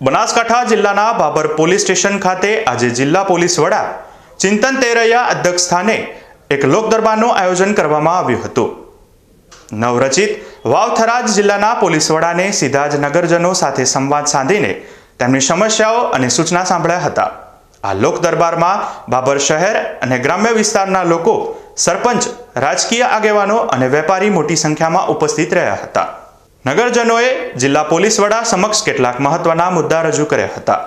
બનાસકાંઠા જિલ્લાના Babur police station ખાતે આજે જિલ્લા પોલીસ વડા ચિંતન તેરૈયા અધ્યક્ષ સ્થાને એક લોક દરબારનું આયોજન કરવામાં આવ્યું હતું. નવરચિત વાવથરાજ જિલ્લાના પોલીસ વડાને સીધા જ નગરજનો સાથે સંવાદ સાધીને તેમની સમસ્યાઓ અને સૂચના સાંભળ્યા હતા. આ લોક દરબારમાં બાબર શહેર અને ગ્રામ્ય વિસ્તારના લોકો સરપંચ, રાજકીય આગેવાનો અને વેપારી મોટી સંખ્યામાં ઉપસ્થિત રહ્યા હતા. નગરજનોએ જિલ્લા પોલીસ વડા સમક્ષ કેટલાક મહત્વના મુદ્દા રજૂ કર્યા હતા.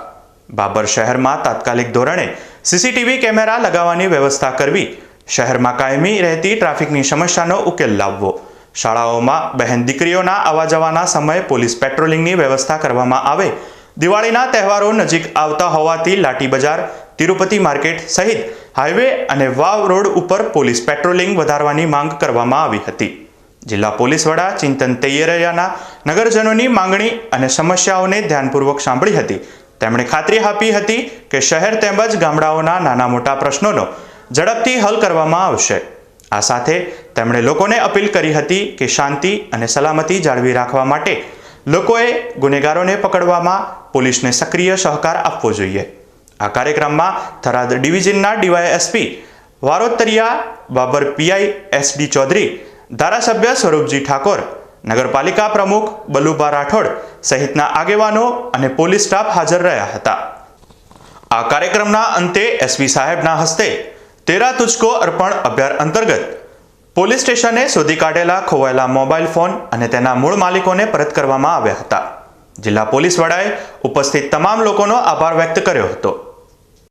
બાબર શહેરમાં તાત્કાલિક ધોરણે સીસીટીવી કેમેરા લગાવવાની વ્યવસ્થા કરવી, શહેરમાં કાયમી રહેતી ટ્રાફિકની સમસ્યાનો ઉકેલ લાવવો, શાળાઓમાં બહેન દીકરીઓના આવવા જવાના સમયે પોલીસ પેટ્રોલિંગની વ્યવસ્થા કરવામાં આવે, દિવાળીના તહેવારો નજીક આવતા હોવાથી લાઠી બજાર તિરુપતિ માર્કેટ સહિત હાઈવે અને વાવ રોડ ઉપર પોલીસ પેટ્રોલિંગ વધારવાની માંગ કરવામાં આવી હતી. જિલ્લા પોલીસ વડા ચિંતન તૈયરૈયાના નગરજનોની માંગણી અને સમસ્યાઓને ધ્યાનપૂર્વક સાંભળી હતી. તેમણે ખાતરી આપી હતી કે શહેર તેમજ ગામડાઓના નાના મોટા પ્રશ્નોનો ઝડપથી હલ કરવામાં આવશે. આ સાથે તેમણે લોકોને અપીલ કરી હતી કે શાંતિ અને સલામતી જાળવી રાખવા માટે લોકોએ ગુનેગારોને પકડવામાં પોલીસને સક્રિય સહકાર આપવો જોઈએ. આ કાર્યક્રમમાં Tharad ડિવિઝનના DYSP Varotariya Babar PI SD Chaudhary ધારાસભ્ય સ્વરૂપજી ઠાકોર, નગરપાલિકા પ્રમુખ બલુભા રાઠોડ સહિતના આગેવાનો અને પોલીસ સ્ટાફ હાજર રહ્યા હતા. આ કાર્યક્રમના અંતે એસપી સાહેબના હસ્તે તેરા તુચકો અર્પણ અભ્યાર અંતર્ગત પોલીસ સ્ટેશને શોધી કાઢેલા ખોવાયેલા મોબાઈલ ફોન અને તેના મૂળ માલિકોને પરત કરવામાં આવ્યા હતા. જિલ્લા પોલીસ વડાએ ઉપસ્થિત તમામ લોકોનો આભાર વ્યક્ત કર્યો હતો.